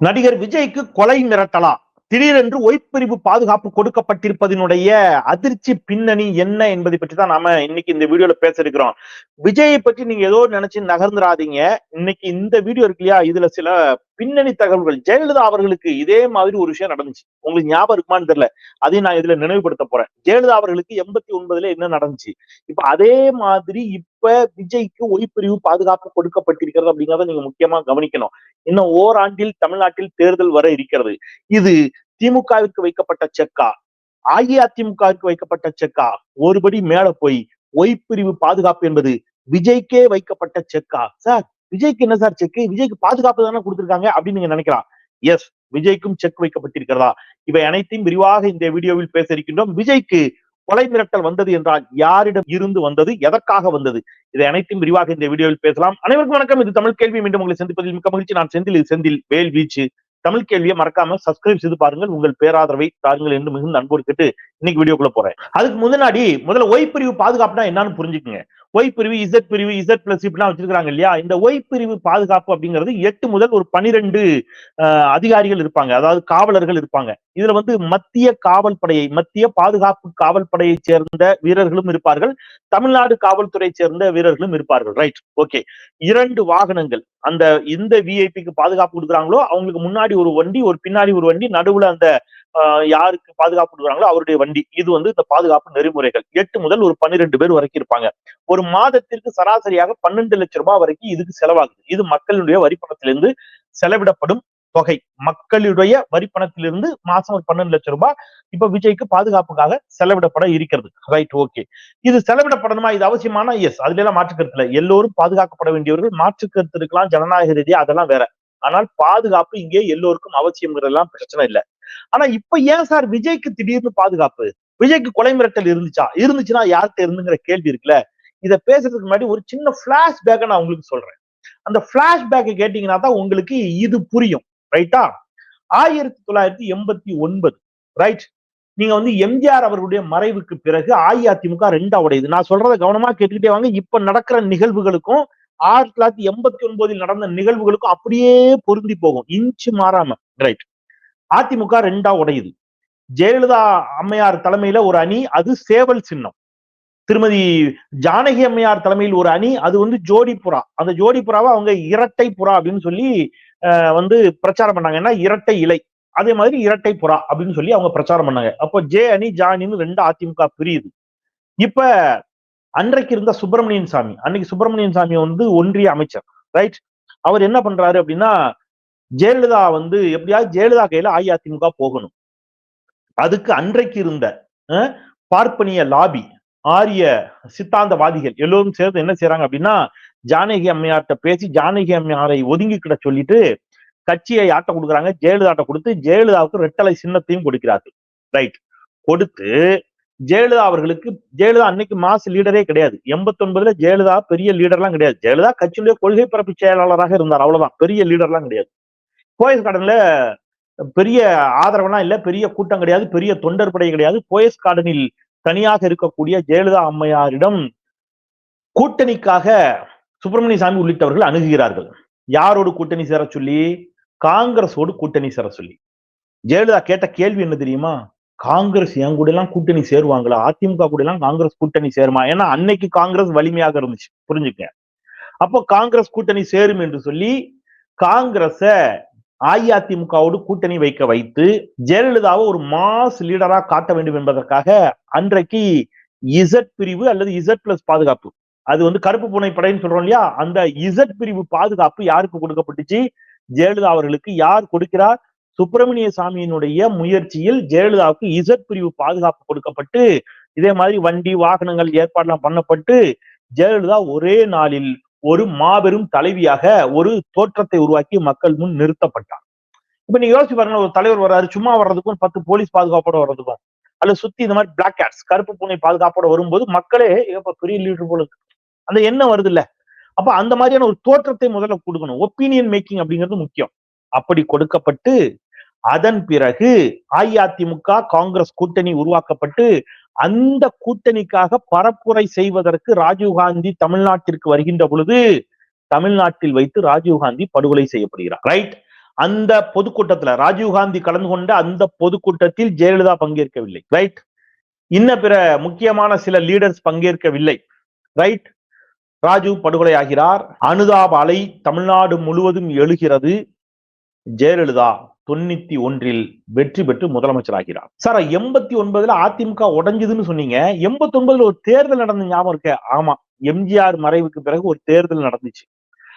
நடிகர் விஜய்க்கு கொலை மிரட்டலா? திடீரென்று ஒய்பிரிவு பாதுகாப்பு கொடுக்கப்பட்டிருப்பதனுடைய அதிர்ச்சி பின்னணி என்ன என்பதை பற்றி தான் நாம இன்னைக்கு இந்த வீடியோல பேச இருக்கிறோம் விஜயை பற்றி நீங்க ஏதோ நினைச்சு நகர்ந்துடாதீங்க இன்னைக்கு இந்த வீடியோ இருக்கு இல்லையா? இதுல சில பின்னணி தகவல்கள். ஜெயலலிதா அவர்களுக்கு இதே மாதிரி ஒரு விஷயம் நடந்துச்சு. உங்களுக்கு ஞாபகம் இருக்குமான்னு தெரியல. அதையும் நான் இதுல நினைவுபடுத்த போறேன். ஜெயலலிதா அவர்களுக்கு எண்பத்தி ஒன்பதுல என்ன நடந்துச்சு? இப்ப அதே மாதிரி இப்ப விஜய்க்கு ஒய்பிரிவு பாதுகாப்பு கொடுக்கப்பட்டிருக்கிறது அப்படிங்கறத நீங்க முக்கியமா கவனிக்கணும். இன்னும் ஓராண்டில் தமிழ்நாட்டில் தேர்தல் வர இருக்கிறது. இது திமுகவிற்கு வைக்கப்பட்ட செக்கா? அஇஅதிமுகவிற்கு வைக்கப்பட்ட செக்கா? ஒருபடி மேல போய் ஒய்பிரிவு பாதுகாப்பு என்பது விஜய்க்கே வைக்கப்பட்ட செக்கா? சார் விஜய்க்கு என்ன சார் செக் விஜய்க்கு பாதுகாப்பு தானே கொடுத்திருக்காங்க அப்படின்னு நீங்க நினைக்கலாம். எஸ் விஜய்க்கும் செக் வைக்கப்பட்டிருக்கிறதா? இவை அனைத்தையும் விரிவாக இந்த வீடியோவில் பேச இருக்கின்றோம். விஜய்க்கு கொலை மிரட்டல் வந்தது என்றால் யாரிடம் இருந்து வந்தது? எதற்காக வந்தது? இதை அனைத்தும் விரிவாக இந்த வீடியோவில் பேசலாம். அனைவருக்கும் வணக்கம். இது தமிழ் கேள்வி. மீண்டும் உங்களை சந்திப்பதில் மிக்க மகிழ்ச்சி. நான் செந்தில். இது செந்தில் வேல் வீச்சு. தமிழ் கேள்வியை மறக்காம சப்ஸ்கிரைப் செய்து பாருங்கள். உங்கள் பேராதரவை தாருங்கள் என்று மிகுந்த அன்போடு கேட்டு இன்னைக்கு வீடியோக்குள்ள போறேன். அதுக்கு முன்னாடி முதல்ல ஒய் பிரிவு பாதுகாப்புனா என்னன்னு புரிஞ்சுக்குங்க. ஒய் பிரிவு இசட் பிரிவு இசட் பிளஸ் இப்படிலாம் வச்சிருக்காங்க இல்லையா? இந்த ஒய் பிரிவு பாதுகாப்பு அப்படிங்கிறது எட்டு முதல் ஒரு பனிரெண்டு அதிகாரிகள் இருப்பாங்க. அதாவது காவலர்கள் இருப்பாங்க. இதுல வந்து மத்திய காவல் படையை மத்திய பாதுகாப்பு காவல் படையை சேர்ந்த வீரர்களும் இருப்பார்கள். தமிழ்நாடு காவல்துறை சேர்ந்த வீரர்களும் இருப்பார்கள். ரைட் ஓகே இரண்டு வாகனங்கள் அந்த இந்த விஐபிக்கு பாதுகாப்பு கொடுக்குறாங்களோ அவங்களுக்கு முன்னாடி முன்னாடி ஒரு வண்டி ஒரு பின்னாடி ஒரு வண்டி நடுவுல அந்த யாருக்கு பாதுகாப்பு கொடுக்குறாங்களோ அவருடைய வண்டி. இது வந்து இந்த பாதுகாப்பு நெறிமுறைகள். எட்டு முதல் ஒரு பன்னிரெண்டு பேர் வரைக்கும் இருப்பாங்க. ஒரு மாதத்திற்கு சராசரியாக பன்னெண்டு லட்சம் ரூபாய் வரைக்கும் இதுக்கு செலவாகுது. இது மக்களுடைய வரிப்பணத்திலிருந்து செலவிடப்படும் தொகை. மக்களுடைய வரிப்பணத்திலிருந்து மாசம் ஒரு பன்னெண்டு லட்சம் ரூபாய் இப்ப விஜய்க்கு பாதுகாப்புக்காக செலவிடப்பட இருக்கிறது. ரைட் ஓகே இது செலவிடப்படணுமா? இது அவசியமான? எஸ் அதுல எல்லாம் மாற்றுக்கருத்துல எல்லோரும் பாதுகாக்கப்பட வேண்டியவர்கள் மாற்றுக்கருத்து இருக்கலாம் ஜனநாயக ரீதியா அதெல்லாம் வேற. ஆனால் பாதுகாப்பு இங்கே எல்லோருக்கும் அவசியம்ங்கிறதெல்லாம் பிரச்சனை இல்லை. ஆனா இப்ப ஏன் சார் விஜய்க்கு திடீர்னு பாதுகாப்பு? விஜய்க்கு கொலை மிரட்டல் இருந்துச்சா? இருந்துச்சுன்னா யார்கிட்ட இருந்துங்கிற கேள்வி இருக்குல்ல? இதை பேசுறதுக்கு முன்னாடி ஒரு சின்ன பிளாஷ்பேக்கை நான் உங்களுக்கு சொல்றேன். அந்த பிளாஷ்பேக்கை கேட்டீங்கன்னா தான் உங்களுக்கு இது புரியும். ரைட்டா? ஆயிரத்தி தொள்ளாயிரத்தி எண்பத்தி ஒன்பது. ரைட்? நீங்க வந்து எம்ஜிஆர் அவர்களுடைய மறைவுக்கு பிறகு அஇஅதிமுக ரெண்டா உடையுது. நான் சொல்றதை கவனமா கேட்டுக்கிட்டே வாங்க. இப்ப நடக்கிற நிகழ்வுகளுக்கும் ஆயிரத்தி தொள்ளாயிரத்தி எண்பத்தி ஒன்பதில் நடந்த நிகழ்வுகளுக்கும் அப்படியே பொருந்தி போகும். இன்ச்சு மாறாம. ரைட் அதிமுக ரெண்டா உடையுது. ஜெயலலிதா அம்மையார் தலைமையில ஒரு அணி அது சேவல் சின்னம். திருமதி ஜானகி அம்மையார் தலைமையில் ஒரு அணி அது வந்து ஜோடி புறா அந்த ஜோடி புறாவை அவங்க இரட்டை புறா அப்படின்னு சொல்லி வந்து பிரச்சாரம் பண்ணாங்க. ஏன்னா இரட்டை இலை. அதே மாதிரி இரட்டை புறா அப்படின்னு சொல்லி அவங்க பிரச்சாரம் பண்ணாங்க. அப்போ ஜே அணி ஜானின்னு ரெண்டு அதிமுக பிரியுது. இப்ப அன்றைக்கு இருந்த சுப்பிரமணியன் சாமி அன்னைக்கு சுப்பிரமணியன் சாமி வந்து ஒன்றிய அமைச்சர் ரைட் அவர் என்ன பண்றாரு அப்படின்னா ஜெயலலிதா வந்து எப்படியாவது ஜெயலலிதா கையில அஇஅதிமுக போகணும். அதுக்கு அன்றைக்கு இருந்த பார்ப்பனிய லாபி ஆரிய சித்தாந்தவாதிகள் எல்லோரும் சேர்ந்து என்ன செய்யறாங்க அப்படின்னா ஜானகி அம்மையார்ட்ட பேசி ஜானகி அம்மையாரை ஒதுங்கிக்கிட சொல்லிட்டு கட்சியை ஆட்ட கொடுக்குறாங்க ஜெயலலிதாட்ட கொடுத்து ஜெயலலிதாவுக்கு ரெட்டலை சின்னத்தையும் கொடுக்கிறார்கள் ரைட் கொடுத்து ஜெயலலிதா அவர்களுக்கு ஜெயலலிதா அன்னைக்கு மாசு லீடரே கிடையாது. எண்பத்தி ஒன்பதுல ஜெயலலிதா பெரிய லீடர்லாம் கிடையாது. ஜெயலலிதா கட்சியிலேயே கொள்கை பரப்பு செயலாளராக இருந்தார். அவ்வளவுதான். பெரிய லீடர்லாம் கிடையாது. போயஸ் கார்டன்ல பெரிய ஆதரவெல்லாம் இல்ல பெரிய கூட்டம் கிடையாது பெரிய தொண்டர் படை கிடையாது. போயஸ் கார்டனில் தனியாக இருக்கக்கூடிய ஜெயலலிதா அம்மையாரிடம் கூட்டணிக்காக சுப்பிரமணிய சாமி உள்ளிட்டவர்கள் அணுகுகிறார்கள். யாரோடு கூட்டணி சேர சொல்லி? காங்கிரஸோடு கூட்டணி சேர சொல்லி. ஜெயலலிதா கேட்ட கேள்வி என்ன தெரியுமா? காங்கிரஸ் என் கூட எல்லாம் கூட்டணி சேருவாங்களா? அதிமுக கூட எல்லாம் காங்கிரஸ் கூட்டணி சேருமா? ஏன்னா அன்னைக்கு காங்கிரஸ் வலிமையாக இருந்துச்சு. புரிஞ்சுக்க அப்போ காங்கிரஸ் கூட்டணி சேரும் என்று சொல்லி காங்கிரஸ அஇஅதிமுகவோடு கூட்டணி வைக்க வைத்து ஜெயலலிதாவை ஒரு மாஸ் லீடரா காட்ட வேண்டும் என்பதற்காக அன்றைக்கு இசட் பிரிவு அல்லது இசட் பிளஸ் பாதுகாப்பு. அது வந்து கருப்பு பூனை படைன்னு சொல்றோம் இல்லையா? அந்த இசட் பிரிவு பாதுகாப்பு யாருக்கு கொடுக்கப்பட்டுச்சு? ஜெயலலிதா அவர்களுக்கு யார் கொடுக்கிறார்? சுப்பிரமணிய சாமியினுடைய முயற்சியில் ஜெயலலிதாவுக்கு இசட் பிரிவு பாதுகாப்பு கொடுக்கப்பட்டு இதே மாதிரி வண்டி வாகனங்கள் ஏற்பாடுலாம் பண்ணப்பட்டு ஜெயலலிதா ஒரே நாளில் ஒரு மாபெரும் தலைவியாக ஒரு தோற்றத்தை உருவாக்கி மக்கள் முன் நிறுத்தப்பட்டார். இப்ப நீங்க யோசிச்சு பாருங்க ஒரு தலைவர் வர்றாரு சும்மா வர்றதுக்கும் பத்து போலீஸ் பாதுகாப்போட வர்றதுக்கும் அல்ல சுத்தி இந்த மாதிரி பிளாக் கேட்ஸ் கருப்பு பூனை பாதுகாப்போட வரும்போது மக்களே இப்ப பெரிய லீடர் போல அந்த எண்ணம் வருது இல்ல அப்ப அந்த மாதிரியான ஒரு தோற்றத்தை முதல்ல கொடுக்கணும். ஒப்பீனியன் மேக்கிங் அப்படிங்கிறது முக்கியம். அப்படி கொடுக்கப்பட்டு அதன் பிறகு அஇஅதிமுக காங்கிரஸ் கூட்டணி உருவாக்கப்பட்டு அந்த கூட்டணிக்காக பரப்புரை செய்வதற்கு ராஜீவ்காந்தி தமிழ்நாட்டிற்கு வருகின்ற பொழுது தமிழ்நாட்டில் வைத்து ராஜீவ்காந்தி படுகொலை செய்யப்படுகிறார். ரைட் அந்த பொதுக்கூட்டத்துல ராஜீவ்காந்தி கலந்து கொண்ட அந்த பொதுக்கூட்டத்தில் ஜெயலலிதா பங்கேற்கவில்லை. ரைட் இன்ன பிற முக்கியமான சில லீடர்ஸ் பங்கேற்கவில்லை. ரைட் ராஜீவ் படுகொலை ஆகிறார் அனுதாப அலை தமிழ்நாடு முழுவதும் எழுகிறது. ஜெயலலிதா தொண்ணூத்தி ஒன்றில் வெற்றி பெற்று முதலமைச்சர் ஆகிறார் சார் எண்பத்தி ஒன்பதுல அதிமுக உடஞ்சதுன்னு சொன்னீங்க. எண்பத்தி ஒன்பதுல ஒரு தேர்தல் நடந்த ஞாபகம் இருக்க? ஆமா. எம்ஜிஆர் மறைவுக்கு பிறகு ஒரு தேர்தல் நடந்துச்சு.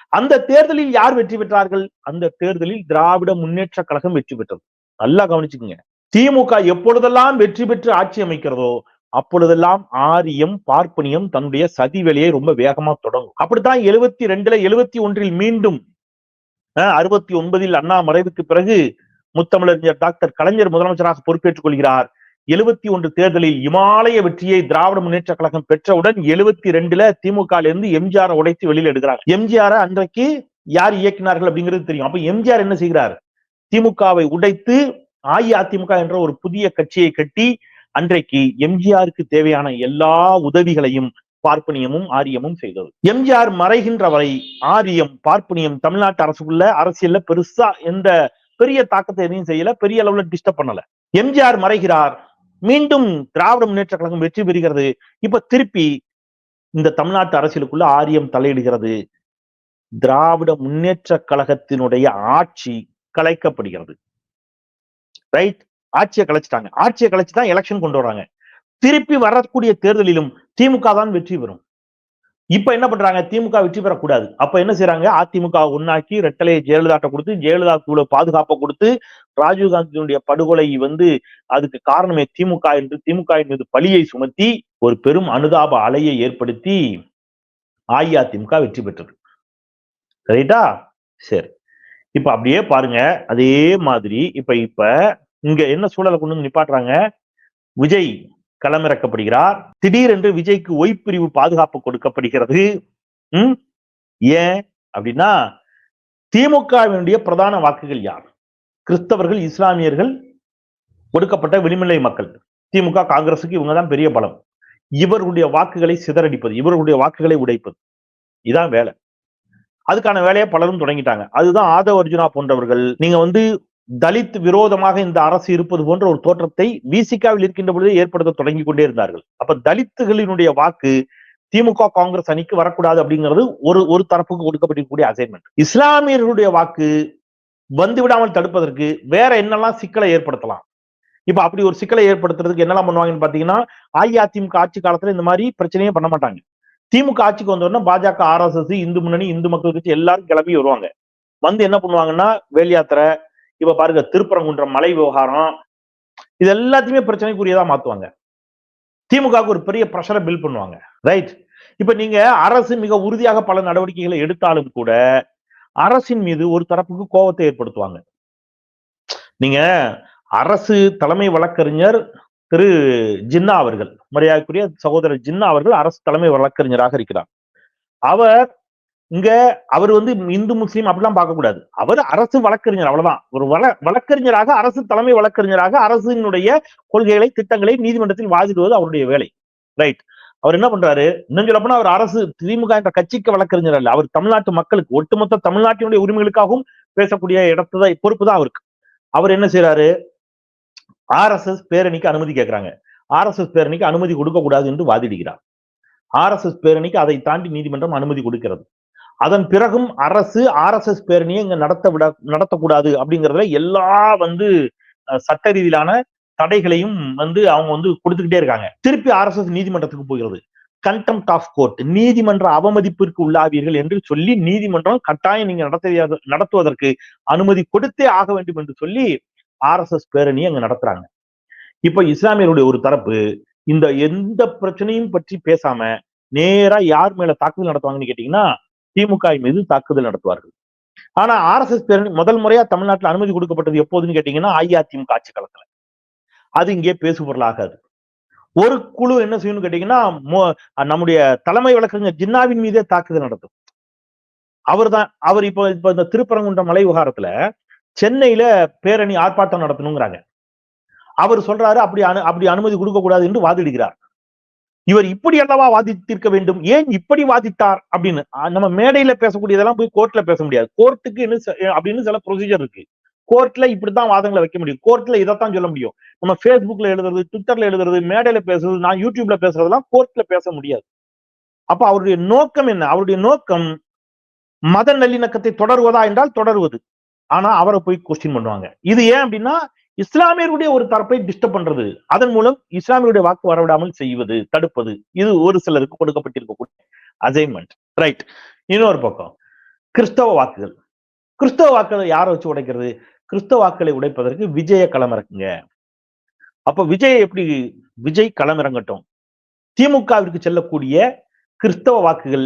அந்த தேர்தலில் யார் வெற்றி பெற்றார்கள்? அந்த தேர்தலில் திராவிட முன்னேற்ற கழகம் வெற்றி பெற்றது. நல்லா கவனிச்சுக்கோங்க. திமுக எப்பொழுதெல்லாம் வெற்றி பெற்று ஆட்சி அமைக்கிறதோ அப்பொழுதெல்லாம் ஆரியம் பார்ப்பனியம் தன்னுடைய சதி வேலையை ரொம்ப வேகமா தொடங்கும். அப்படித்தான் எழுபத்தி ரெண்டுல எழுபத்தி ஒன்றில் மீண்டும் அறுபத்தி ஒன்பதில் அண்ணா மறைவுக்கு பிறகு முத்தமிழறிஞர் டாக்டர் கலைஞர் முதலமைச்சராக பொறுப்பேற்றுக் கொள்கிறார். எழுபத்தி ஒன்று தேர்தலில் இமாலய வெற்றியை திராவிட முன்னேற்ற கழகம் பெற்றவுடன் எழுபத்தி ரெண்டுல திமுக இருந்து எம்ஜிஆர் உடைத்து வெளியில் எடுக்கிறார். எம்ஜிஆர் அன்றைக்கு யார் இயக்கினார்கள் அப்படிங்கிறது தெரியும். அப்ப எம்ஜிஆர் என்ன செய்கிறார்? திமுகவை உடைத்து அஇஅதிமுக என்ற ஒரு புதிய கட்சியை கட்டி அன்றைக்கு எம்ஜிஆருக்கு தேவையான எல்லா உதவிகளையும் பார்ப்பனியமும் ஆரியமும் செய்தது. எம்ஜிஆர் மறைகின்ற வரை ஆரியம் பார்ப்பனியம் தமிழ்நாட்டு அரசுக்குள்ள அரசியல்ல பெருசா எந்த பெரிய தாக்கத்தை எதையும் செய்யல பெரிய அளவுல டிஸ்டர்ப் பண்ணல. எம்ஜிஆர் மறைகிறார். மீண்டும் திராவிட முன்னேற்ற கழகம் வெற்றி பெறுகிறது. இப்ப திருப்பி இந்த தமிழ்நாட்டு அரசியலுக்குள்ள ஆரியம் தலையிடுகிறது. திராவிட முன்னேற்ற கழகத்தினுடைய ஆட்சி கலைக்கப்படுகிறது. ரைட் ஆட்சியை கலைச்சிட்டாங்க. ஆட்சியை கலைச்சுதான் எலெக்ஷன் கொண்டு வராங்க. திருப்பி வரக்கூடிய தேர்தலிலும் திமுக தான் வெற்றி பெறும். இப்ப என்ன பண்றாங்க? திமுக வெற்றி பெறக்கூடாது. அப்ப என்ன செய்யறாங்க அதிமுக ஒன்னாக்கி ரெட்டலையை ஜெயலலிதாட்ட கொடுத்து ஜெயலலிதா பாதுகாப்பை கொடுத்து ராஜீவ்காந்தியினுடைய படுகொலை வந்து அதுக்கு காரணமே திமுக என்று திமுக மீது பழியை சுமத்தி ஒரு பெரும் அனுதாப அலையை ஏற்படுத்தி அஇஅதிமுக வெற்றி பெற்றது. ரைட்டா? சரி. இப்ப அப்படியே பாருங்க. அதே மாதிரி இப்ப இப்ப இங்க என்ன சூழலை கொண்டு வந்து நிப்பாட்டுறாங்க? விஜய். களமிறக்கப்படுகிறார். திடீரென்று விஜய்க்கு ஒய்பிரிவு பாதுகாப்பு கொடுக்கப்படுகிறது. உம் ஏன் அப்படின்னா திமுகவினுடைய பிரதான வாக்குகள் யார்? கிறிஸ்தவர்கள் இஸ்லாமியர்கள் ஒடுக்கப்பட்ட வெளிநிலை மக்கள். திமுக காங்கிரசுக்கு இவங்க தான் பெரிய பலம். இவர்களுடைய வாக்குகளை சிதறடிப்பது இவர்களுடைய வாக்குகளை உடைப்பது. இதான் வேலை. அதுக்கான வேலையை பலரும் தொடங்கிட்டாங்க. அதுதான் ஆதவ அர்ஜுனா போன்றவர்கள். நீங்க வந்து தலித் விரோதமாக இந்த அரசு இருப்பது போன்ற ஒரு தோற்றத்தை விசிகாவில் இருக்கின்ற பொழுதே ஏற்படுத்த தொடங்கி கொண்டே இருந்தார்கள். அப்ப தலித்துகளினுடைய வாக்கு திமுக காங்கிரஸ் அணிக்கு வரக்கூடாது அப்படிங்கிறது ஒரு ஒரு தரப்புக்கு கொடுக்கப்பட்டிருக்கக்கூடிய அசைன்மெண்ட் இஸ்லாமியர்களுடைய வாக்கு வந்து விடாமல் தடுப்பதற்கு வேற என்னெல்லாம் சிக்கலை ஏற்படுத்தலாம்? இப்ப அப்படி ஒரு சிக்கலை ஏற்படுத்துறதுக்கு என்னெல்லாம் பண்ணுவாங்கன்னு பாத்தீங்கன்னா அஇஅதிமுக ஆட்சி காலத்துல இந்த மாதிரி பிரச்சனையே பண்ண மாட்டாங்க. திமுக ஆட்சிக்கு வந்தோடனே பாஜக ஆர்எஸ்எஸ் இந்து முன்னணி இந்து மக்கள் கட்சி எல்லாரும் கிளம்பி வருவாங்க. வந்து என்ன பண்ணுவாங்கன்னா வேல் யாத்திரை இப்ப பாருங்க திருப்பரங்குன்றம் மலை விவகாரம் இது எல்லாத்தையுமே பிரச்சனைக்குரியதா மாத்துவாங்க. திமுகவுக்கு ஒரு பெரிய ப்ரெஷரை பில் பண்ணுவாங்க. ரைட் இப்ப நீங்க அரசு மிக உறுதியாக பல நடவடிக்கைகளை எடுத்தாலும் கூட அரசின் மீது ஒரு தரப்புக்கு கோபத்தை ஏற்படுத்துவாங்க. நீங்க அரசு தலைமை வழக்கறிஞர் திரு ஜின்னா அவர்கள் மரியாதைக்குரிய சகோதரர் ஜின்னா அவர்கள் அரசு தலைமை வழக்கறிஞராக இருக்கிறார். அவர் இங்க அவர் வந்து இந்து முஸ்லீம் அப்படிலாம் பார்க்கக்கூடாது. அவர் அரசு வழக்கறிஞர் அவ்வளவுதான். ஒரு வழ வழக்கறிஞராக அரசு தலைமை வழக்கறிஞராக அரசினுடைய கொள்கைகளை திட்டங்களை நீதிமன்றத்தில் வாதிடுவது அவருடைய வேலை. ரைட் அவர் என்ன பண்றாரு? இன்னும் சொல்ல போனா அவர் அரசு திமுக என்ற கட்சிக்கு வழக்கறிஞர் அல்ல. அவர் தமிழ்நாட்டு மக்களுக்கு ஒட்டுமொத்த தமிழ்நாட்டினுடைய உரிமைகளுக்காகவும் பேசக்கூடிய இடத்துதான் பொறுப்பு தான் அவருக்கு. அவர் என்ன செய்யறாரு ஆர் எஸ் எஸ் பேரணிக்கு அனுமதி கேட்கிறாங்க. ஆர் எஸ் எஸ் பேரணிக்கு அனுமதி கொடுக்க கூடாது என்று வாதிடுகிறார். ஆர் எஸ் எஸ் பேரணிக்கு அதை தாண்டி நீதிமன்றம் அனுமதி கொடுக்கிறது. அதன் பிறகும் அரசு ஆர் எஸ் எஸ் பேரணியை இங்க நடத்த விட நடத்தக்கூடாது அப்படிங்கிறதுல எல்லா வந்து சட்ட ரீதியிலான தடைகளையும் வந்து அவங்க வந்து கொடுத்துக்கிட்டே இருக்காங்க. திருப்பி ஆர் எஸ் எஸ் நீதிமன்றத்துக்கு போகிறது. கண்டெம்ட் ஆஃப் கோர்ட் நீதிமன்ற அவமதிப்பிற்கு உள்ளாவீர்கள் என்று சொல்லி நீதிமன்றம் கட்டாயம் நீங்க நடத்த நடத்துவதற்கு அனுமதி கொடுத்தே ஆக வேண்டும் என்று சொல்லி ஆர் எஸ் எஸ் பேரணி அங்க நடத்துறாங்க. இப்ப இஸ்லாமியருடைய ஒரு தரப்பு இந்த எந்த பிரச்சனையும் பற்றி பேசாம நேரா யார் மேல தாக்குதல் நடத்துவாங்கன்னு கேட்டீங்கன்னா திமுக மீது தாக்குதல் நடத்துவார்கள். ஆனா ஆர் எஸ் எஸ் பேரணி முதல் முறையா தமிழ்நாட்டில் அனுமதி கொடுக்கப்பட்டது எப்போதுன்னு கேட்டீங்கன்னா அஇஅதிமுக ஆட்சி காலத்துல. அது இங்கே பேசுபொருளாகாது ஒரு குழு என்ன செய்யணும்னு கேட்டீங்கன்னா நம்முடைய தலைமை வழக்கறிஞர் ஜின்னாவின் மீதே தாக்குதல் நடத்தும். அவர் தான் அவர் இப்ப இப்ப இந்த திருப்பரங்குன்ற மலை விவகாரத்துல சென்னையில பேரணி ஆர்ப்பாட்டம் நடத்தணுங்கிறாங்க. அவர் சொல்றாரு அப்படி அனு அப்படி அனுமதி கொடுக்க கூடாது என்று வாதிடுகிறார். இவர் இப்படி அல்லவா வாதித்திருக்க வேண்டும்? ஏன் இப்படி வாதித்தார்? அப்படின்னு. நம்ம மேடையில பேசக்கூடியதெல்லாம் போய் கோர்ட்ல பேச முடியாது. கோர்ட்டுக்கு அப்படின்னு சில ப்ரொசீஜர் இருக்கு. கோர்ட்ல இப்படித்தான் வாதங்களை வைக்க முடியும். கோர்ட்ல இதைத்தான் சொல்ல முடியும். நம்ம ஃபேஸ்புக்ல எழுதுறது ட்விட்டர்ல எழுதுறது மேடையில பேசுறது நான் யூடியூப்ல பேசுறதெல்லாம் கோர்ட்ல பேச முடியாது. அப்ப அவருடைய நோக்கம் என்ன? அவருடைய நோக்கம் மத நல்லிணக்கத்தை தொடருவதா என்றால் தொடருவது. ஆனா அவரை போய் கொஸ்டின் பண்ணுவாங்க. இது ஏன் அப்படின்னா இஸ்லாமியருடைய ஒரு தரப்பை டிஸ்டர்ப் பண்றது அதன் மூலம் இஸ்லாமியருடைய வாக்கு வரவிடாமல் செய்வது தடுப்பது இது ஒரு சிலருக்கு கொடுக்கப்பட்டிருக்கக்கூடிய அசைன்மெண்ட் ரைட் இன்னொரு பக்கம் கிறிஸ்தவ வாக்குகள். கிறிஸ்தவ வாக்குகளை யாரை வச்சு உடைக்கிறது? கிறிஸ்தவ வாக்குகளை உடைப்பதற்கு விஜய களமிறக்குங்க அப்ப விஜய் எப்படி விஜய் களமிறங்கட்டும் திமுகவிற்கு செல்லக்கூடிய கிறிஸ்தவ வாக்குகள்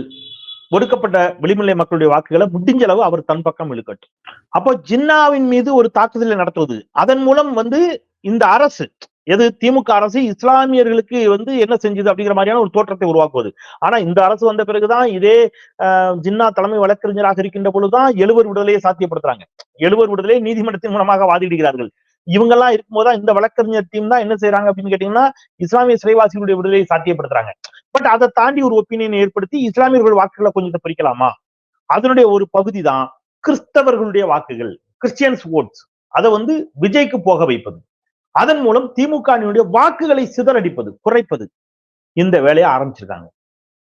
ஒடுக்கப்பட்ட வெளிநிலை மக்களுடைய வாக்குகளை முடிஞ்ச அளவு அவர் தன் பக்கம் இழுக்கட்டும். அப்போ ஜின்னாவின் மீது ஒரு தாக்குதலை நடத்துவது அதன் மூலம் வந்து இந்த அரசு எது திமுக அரசு இஸ்லாமியர்களுக்கு வந்து என்ன செஞ்சது அப்படிங்கிற மாதிரியான ஒரு தோற்றத்தை உருவாக்குவது. ஆனா இந்த அரசு வந்த பிறகுதான் இதே ஆஹ், ஜின்னா தலைமை வழக்கறிஞராக இருக்கின்ற பொழுதுதான் எழுவர் விடுதலையை சாத்தியப்படுத்துறாங்க. எழுவர் விடுதலை நீதிமன்றத்தின் மூலமாக வாதிடுகிறார்கள். இவங்கெல்லாம் இருக்கும்போது இந்த வழக்கறிஞர் டீம் தான் என்ன செய்யறாங்க அப்படின்னு கேட்டீங்கன்னா இஸ்லாமிய சிறைவாசிகளுடைய விடுதலை சாத்தியப்படுத்துறாங்க. பட் அதை தாண்டி ஒரு ஒப்பீனியன் ஏற்படுத்தி இஸ்லாமியர்கள் வாக்குகளை கொஞ்சம் பறிக்கலாமா அதனுடைய ஒரு பகுதி தான் கிறிஸ்தவர்களுடைய வாக்குகள் கிறிஸ்டியன்ஸ் ஓட்ஸ் அதை வந்து விஜய்க்கு போக வைப்பது. அதன் மூலம் திமுகவினுடைய வாக்குகளை சிதறடிப்பது குறைப்பது. இந்த வேலையை ஆரம்பிச்சிருக்காங்க.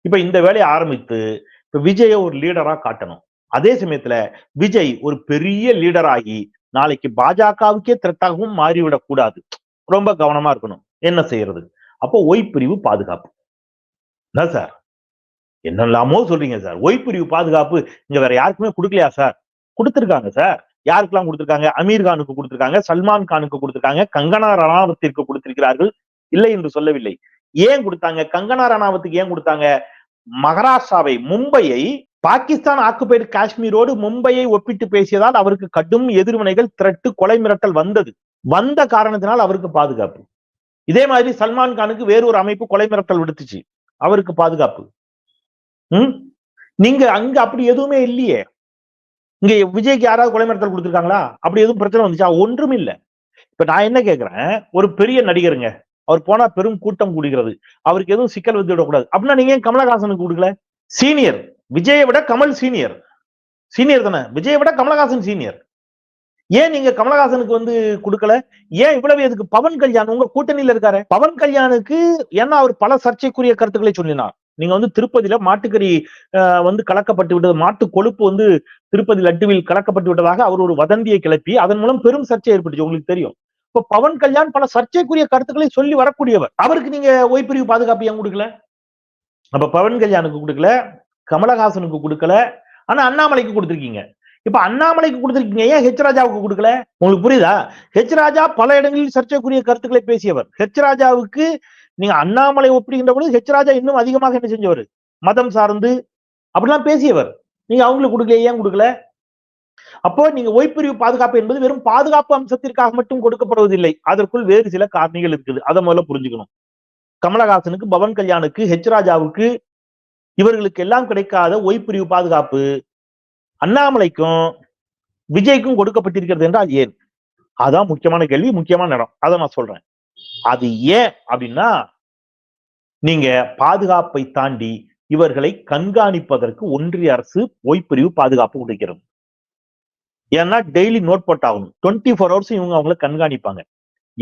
இப்ப இந்த வேலையை ஆரம்பித்து இப்ப விஜய ஒரு லீடரா காட்டணும். அதே சமயத்துல விஜய் ஒரு பெரிய லீடராகி நாளைக்கு பாஜகவுக்கே திரட்டாகவும் மாறிவிடக் கூடாது. ரொம்ப கவனமா இருக்கணும். என்ன செய்யறது? அப்போ ஒய் பாதுகாப்பு. என்ன சார் என்னெல்லாமோ சொல்றீங்க சார் ஒய்பிரிவு பாதுகாப்பு இங்க வேற யாருக்குமே கொடுக்கலையா சார் கொடுத்துருக்காங்க சார் யாருக்கெல்லாம் கொடுத்திருக்காங்க? அமீர் கானுக்கு கொடுத்துருக்காங்க சல்மான் கானுக்கு கொடுத்துருக்காங்க கங்கனா ரணாவத்திற்கு கொடுத்திருக்கிறார்கள். இல்லை என்று சொல்லவில்லை. ஏன் கொடுத்தாங்க? கங்கனா ரணாவத்துக்கு ஏன் கொடுத்தாங்க? மகாராஷ்டிராவை மும்பையை பாகிஸ்தான் ஆக்குபைடு காஷ்மீரோடு மும்பையை ஒப்பிட்டு பேசியதால் அவருக்கு கடும் எதிர்வினைகள் திரட்டு கொலை மிரட்டல் வந்தது. வந்த காரணத்தினால் அவருக்கு பாதுகாப்பு. இதே மாதிரி சல்மான் கானுக்கு வேறு ஒரு அமைப்பு கொலை மிரட்டல் விடுத்துச்சு. அவருக்கு பாதுகாப்பு. ம்? நீங்க அங்க அப்படி எதுவுமே இல்லையே. இங்க விஜய்க்கு யாராவது கொலை மிரட்டல் கொடுத்திருக்காங்களா? அப்படி எதுவும் பிரச்சனை வந்துச்சா? ஒன்றும் இல்லை. இப்ப நான் என்ன கேக்குறேன்? ஒரு பெரிய நடிகருங்க. அவர் போனா பெரும் கூட்டம் கூடுகிறது. அவருக்கு எதுவும் சிக்கல் வந்து விடக்கூடாது அப்படின்னா நீங்க ஏன் கமலஹாசனுக்கு கொடுக்கல? சீனியர் விஜயை விட கமல் சீனியர் சீனியர் தானே. விஜயை விட கமலஹாசன் சீனியர் ஏன் நீங்க கமலஹாசனுக்கு வந்து கொடுக்கல? ஏன் இவ்வளவு எதுக்கு? பவன் கல்யாண் உங்க கூட்டணியில இருக்காரு. பவன் கல்யாணுக்கு ஏன்னா அவர் பல சர்ச்சைக்குரிய கருத்துக்களை சொல்லினார். நீங்க வந்து திருப்பதியில மாட்டுக்கறி ஆஹ், வந்து கலக்கப்பட்டு விட்டது மாட்டு கொழுப்பு வந்து திருப்பதி லட்டுவில் கலக்கப்பட்டு விட்டதாக அவர் ஒரு வதந்தியை கிளப்பி அதன் மூலம் பெரும் சர்ச்சை ஏற்பட்டுச்சு. உங்களுக்கு தெரியும். இப்ப பவன் கல்யாண் பல சர்ச்சைக்குரிய கருத்துக்களை சொல்லி வரக்கூடியவர். அவருக்கு நீங்க ஓய்பிரிவு பாதுகாப்பு ஏன் கொடுக்கல? அப்ப பவன் கல்யாணுக்கு கொடுக்கல கமலஹாசனுக்கு கொடுக்கல ஆனா அண்ணாமலைக்கு கொடுத்துருக்கீங்க. இப்ப அண்ணாமலைக்கு கொடுத்துருக்கீங்க ஏன் ஹெச் ராஜாவுக்கு கொடுக்கல? உங்களுக்கு புரியுதா? ஹெச் ராஜா பல இடங்களில் சர்ச்சைக்குரிய கருத்துக்களை பேசியவர். ஹெச் ராஜாவுக்கு நீங்க அண்ணாமலை ஒப்பிடுகின்ற பொழுது ஹெச் ராஜா இன்னும் அதிகமாக என்ன செஞ்சவர்? மதம் சார்ந்து அப்படிலாம் பேசியவர். நீங்க அவங்களுக்கு கொடுக்கல ஏன் கொடுக்கல? அப்போ நீங்க ஒய்ப்பிரிவு பாதுகாப்பு என்பது வெறும் பாதுகாப்பு அம்சத்திற்காக மட்டும் கொடுக்கப்படுவதில்லை. அதற்குள் வேறு சில காரணிகள் இருக்குது. அதை முதல்ல புரிஞ்சுக்கணும். கமலஹாசனுக்கு பவன் கல்யாணுக்கு ஹெச் ராஜாவுக்கு இவர்களுக்கு எல்லாம் கிடைக்காத ஓய்ப்பிரிவு பாதுகாப்பு. அண்ணாமலைக்கும் விஜய்க்கும் கொடுக்கப்பட்டிருக்கிறது என்றால் ஏன்? அதான் முக்கியமான கேள்வி முக்கியமான இடம் அதை நான் சொல்றேன். அது ஏன் அப்படின்னா நீங்க பாதுகாப்பை தாண்டி இவர்களை கண்காணிப்பதற்கு ஒன்றிய அரசு ஓய்ப்பிரிவு பாதுகாப்பு கொடுக்கிறது. ஏன்னா டெய்லி நோட் போட்டாகணும். டுவெண்ட்டி ஃபோர் ஹவர்ஸ் இவங்க அவங்கள கண்காணிப்பாங்க.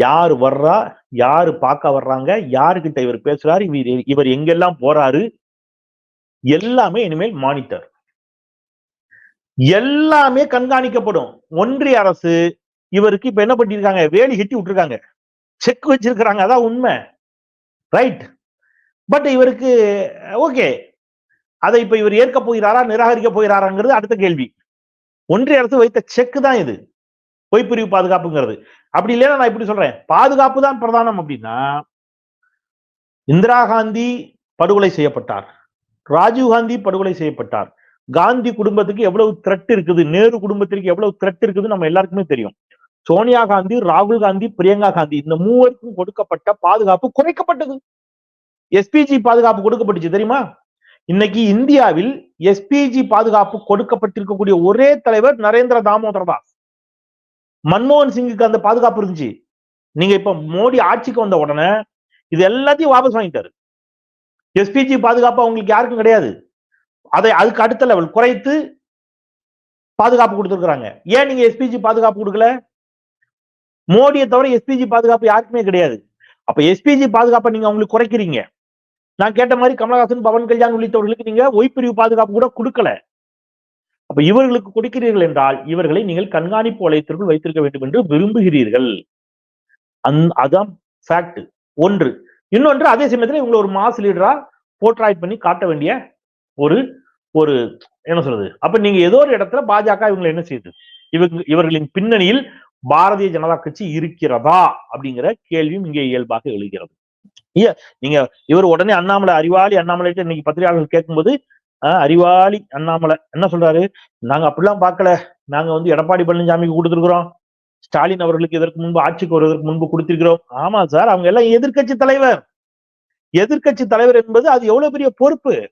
யார் வர்றா யாரு பார்க்க வர்றாங்க யாருக்கிட்ட இவர் பேசுறாரு இவர் இவர் எங்கெல்லாம் போறாரு எல்லாமே இனிமேல் மானிட்டர். எல்லாமே கண்காணிக்கப்படும். ஒன்றிய அரசு இவருக்கு இப்ப என்ன பண்ணிருக்காங்க வேலி கட்டி விட்டுருக்காங்க. செக் வச்சிருக்கிறாங்க அதான் உண்மை. ரைட். பட் இவருக்கு ஓகே. அதை இப்ப இவர் ஏற்க போகிறாரா நிராகரிக்க போகிறாராங்கிறது அடுத்த கேள்வி. ஒன்றிய அரசு வைத்த செக் தான் இது. பொய்ப்பிரிவு பாதுகாப்புங்கிறது. அப்படி இல்லைன்னா நான் இப்படி சொல்றேன்? பாதுகாப்பு தான் பிரதானம் அப்படின்னா இந்திரா காந்தி படுகொலை செய்யப்பட்டார். ராஜீவ் காந்தி படுகொலை செய்யப்பட்டார். காந்தி குடும்பத்துக்கு எவ்வளவு த்ரெட் இருக்குது? நேரு குடும்பத்திற்கு எவ்வளவு த்ரெட் இருக்குது நம்ம எல்லாருக்குமே தெரியும். சோனியா காந்தி ராகுல் காந்தி பிரியங்கா காந்தி இந்த மூவருக்கும் கொடுக்கப்பட்ட பாதுகாப்பு குறைக்கப்பட்டது. எஸ்பிஜி பாதுகாப்பு கொடுக்கப்பட்டுச்சு தெரியுமா? இன்னைக்கு இந்தியாவில் எஸ்பிஜி பாதுகாப்பு கொடுக்கப்பட்டிருக்கக்கூடிய ஒரே தலைவர் நரேந்திர தாமோதர் தாஸ் மன்மோகன் சிங்குக்கு அந்த பாதுகாப்பு இருந்துச்சு. நீங்க இப்ப மோடி ஆட்சிக்கு வந்த உடனே இது எல்லாத்தையும் வாபஸ் வாங்கிட்டாரு. எஸ்பிஜி பாதுகாப்பு அவங்களுக்கு யாருக்கும் கிடையாது. அதை அதுக்கு அடுத்த லெவல் குறைத்து பாதுகாப்பு கொடுத்துருக்குறாங்க. ஏன் நீங்க எஸ்பிஜி பாதுகாப்பு கொடுக்கல? மோடியை தவிர எஸ்பிஜி பாதுகாப்பு யாருக்குமே கிடையாது. அப்ப எஸ்பிஜி பாதுகாப்பை நீங்க அவங்களுக்கு குறைக்கிறீங்க. நான் கேட்ட மாதிரி கமலஹாசன் பவன் கல்யாண் உள்ளிட்டவர்களுக்கு நீங்க ஒய்பிரிவு பாதுகாப்பு கூட கொடுக்கல. அப்ப இவர்களுக்கு கொடுக்கிறீர்கள் என்றால் இவர்களை நீங்கள் கண்காணிப்பு வளையத்திற்குள் வைத்திருக்க வேண்டும் என்று விரும்புகிறீர்கள். அந் அதான் ஃபேக்ட் ஒன்று. இன்னொன்று அதே சமயத்துல இவங்களை ஒரு மாஸ் லீடரா போர்ட்ராய்ட் பண்ணி காட்ட வேண்டிய ஒரு ஒரு என்ன சொல்றது? அப்ப நீங்க ஏதோ ஒரு இடத்துல பாஜக இவங்களை என்ன செய்யுது? இவங்க இவர்களின் பின்னணியில் பாரதிய ஜனதா கட்சி இருக்கிறதா? அப்படிங்கிற கேள்வியும் இங்கே இயல்பாக எழுகிறது. நீங்க இவர் உடனே அண்ணாமலை அறிவாளி அண்ணாமலை இன்னைக்கு பத்திரிகையாளர்கள் கேட்கும்போது அறிவாளி அண்ணாமலை. என்ன சொல்றாரு? நாங்க அப்படிலாம் பார்க்கல. நாங்க வந்து எடப்பாடி பழனிசாமிக்கு கொடுத்துருக்குறோம். ஸ்டாலின் அவர்களுக்கு இதற்கு முன்பு ஆட்சிக்கு வருவதற்கு முன்பு கொடுத்திருக்கிறோம். ஆமா சார் அவங்க எல்லாம் எதிர்க்கட்சி தலைவர். எதிர்க்கட்சி தலைவர் என்பது அது எவ்வளவு பெரிய பொறுப்பு?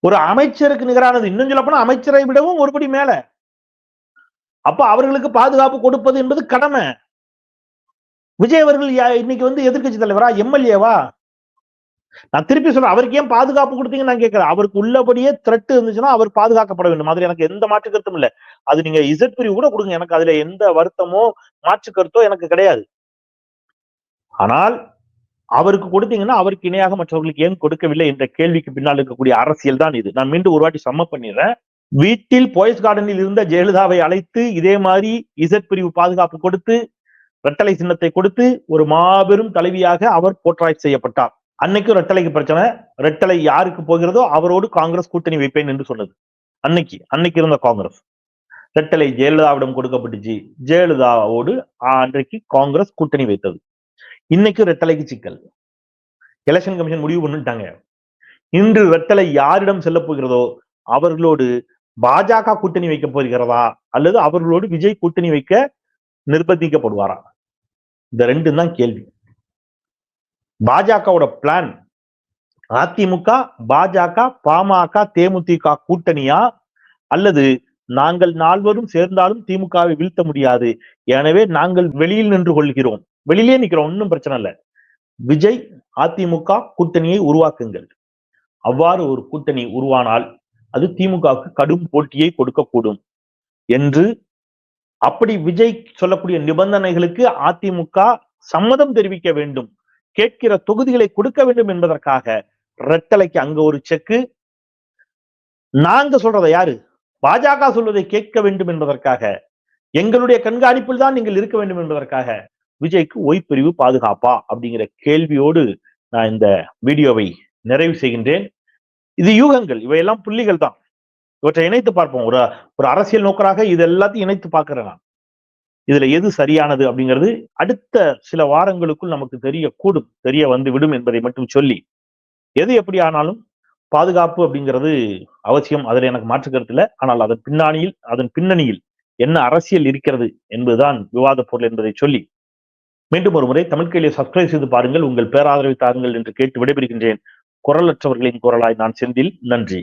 ஒரு அமைச்சருக்கு நிகரானது. இன்னும் சொல்ல போனா அமைச்சரை விடவும் ஒருபடி மேல. அப்ப அவர்களுக்கு பாதுகாப்பு கொடுப்பது என்பது கடமை. விஜய் அவர்கள் இன்னைக்கு வந்து எதிர்க்கட்சி தலைவரா? எம்எல்ஏவா? நான் திருப்பி சொல்றேன் அவருக்கு ஏன் பாதுகாப்பு கொடுத்தீங்கன்னு நான் கேட்கிறேன். அவருக்கு உள்ளபடியே த்ரெட் இருந்துச்சுன்னா அவர் பாதுகாக்கப்பட வேண்டும். அதுல எனக்கு எந்த மாற்று கருத்தும் இல்ல. அது நீங்க இசட் பிரிவு கூட கொடுங்க. எனக்கு அதுல எந்த வருத்தமோ மாற்று கருத்தோ எனக்கு கிடையாது. ஆனால் அவருக்கு கொடுத்தீங்கன்னா அவருக்கு இணையாக மற்றவர்களுக்கு ஏன் கொடுக்கவில்லை என்ற கேள்விக்கு பின்னால் இருக்கக்கூடிய அரசியல் தான் இது. நான் மீண்டும் ஒரு வாட்டி சம்ம பண்ணிடுறேன். வீட்டில் போயஸ் கார்டனில் இருந்த ஜெயலலிதாவை அழைத்து இதே மாதிரி இசட் பிரிவு பாதுகாப்பு கொடுத்து ரெட்டலை சின்னத்தை கொடுத்து ஒரு மாபெரும் தலைவியாக அவர் போற்றாய் செய்யப்பட்டார். அன்னைக்கும் ரெட்டலைக்கு பிரச்சனை. ரெட்டலை யாருக்கு போகிறதோ அவரோடு காங்கிரஸ் கூட்டணி வைப்பேன் என்று சொன்னது. அன்னைக்கு அன்னைக்கு இருந்த காங்கிரஸ். ரெட்டலை ஜெயலலிதாவிடம் கொடுக்கப்பட்டுச்சு. ஜெயலலிதாவோடு அன்றைக்கு காங்கிரஸ் கூட்டணி வைத்தது. இன்னைக்கு ரெட்டலைக்கு சிக்கல். எலெக்ஷன் கமிஷன் முடிவு பண்ணிட்டாங்க. இன்று ரெட்டலை யாரிடம் செல்ல போகிறதோ அவர்களோடு பாஜக கூட்டணி வைக்க போகிறதா அல்லது அவர்களோடு விஜய் கூட்டணி வைக்க நிர்பந்திக்கப்படுவாரா? இந்த ரெண்டும் தான் கேள்வி. பாஜகவோட பிளான் அதிமுக பாஜக பாமக தேமுதிக கூட்டணியா? அல்லது நாங்கள் நால்வரும் சேர்ந்தாலும் திமுகவை வீழ்த்த முடியாது. எனவே நாங்கள் வெளியில் நின்று கொள்கிறோம். வெளியிலே நிக்கிறோம் ஒன்றும் பிரச்சனை இல்லை. விஜய் அதிமுக கூட்டணியை உருவாக்குங்கள். அவ்வாறு ஒரு கூட்டணி உருவானால் அது திமுகவுக்கு கடும் போட்டியை கொடுக்கக்கூடும் என்று அப்படி விஜய் சொல்லக்கூடிய நிபந்தனைகளுக்கு அதிமுக சம்மதம் தெரிவிக்க வேண்டும். கேட்கிற தொகுதிகளை கொடுக்க வேண்டும் என்பதற்காக ரெட்டலைக்கு அங்க ஒரு செக்கு நாங்க சொல்றதை யாரு? பாஜக சொல்வதை கேட்க வேண்டும் என்பதற்காக எங்களுடைய கண்காணிப்பில் தான் நீங்கள் இருக்க வேண்டும் என்பதற்காக விஜய்க்கு ஒய்பிரிவு பாதுகாப்பா அப்படிங்கிற கேள்வியோடு நான் இந்த வீடியோவை நிறைவு செய்கின்றேன். இது யூகங்கள் இவையெல்லாம் புள்ளிகள் தான் இவற்றை இணைத்து பார்ப்போம். ஒரு ஒரு அரசியல் நோக்கராக இது எல்லாத்தையும் இணைத்து பார்க்கிறேன் நான். இதுல எது சரியானது அப்படிங்கிறது அடுத்த சில வாரங்களுக்குள் நமக்கு தெரியக்கூடும் தெரிய வந்து விடும் என்பதை மட்டும் சொல்லி எது எப்படி ஆனாலும் பாதுகாப்பு அப்படிங்கிறது அவசியம். அதில் எனக்கு மாற்று கருத்து இல்லை. ஆனால் அதன் பின்னாணியில் அதன் பின்னணியில் என்ன அரசியல் இருக்கிறது என்பதுதான் விவாத பொருள் என்பதை சொல்லி மீண்டும் ஒரு முறை தமிழ் கேள்வியை சப்ஸ்கிரைப் செய்து பாருங்கள். உங்கள் பேராதரவை தாருங்கள் என்று கேட்டு விடைபெறுகின்றேன். குரலற்றவர்களின் குரலாய் நான் செந்தில். நன்றி.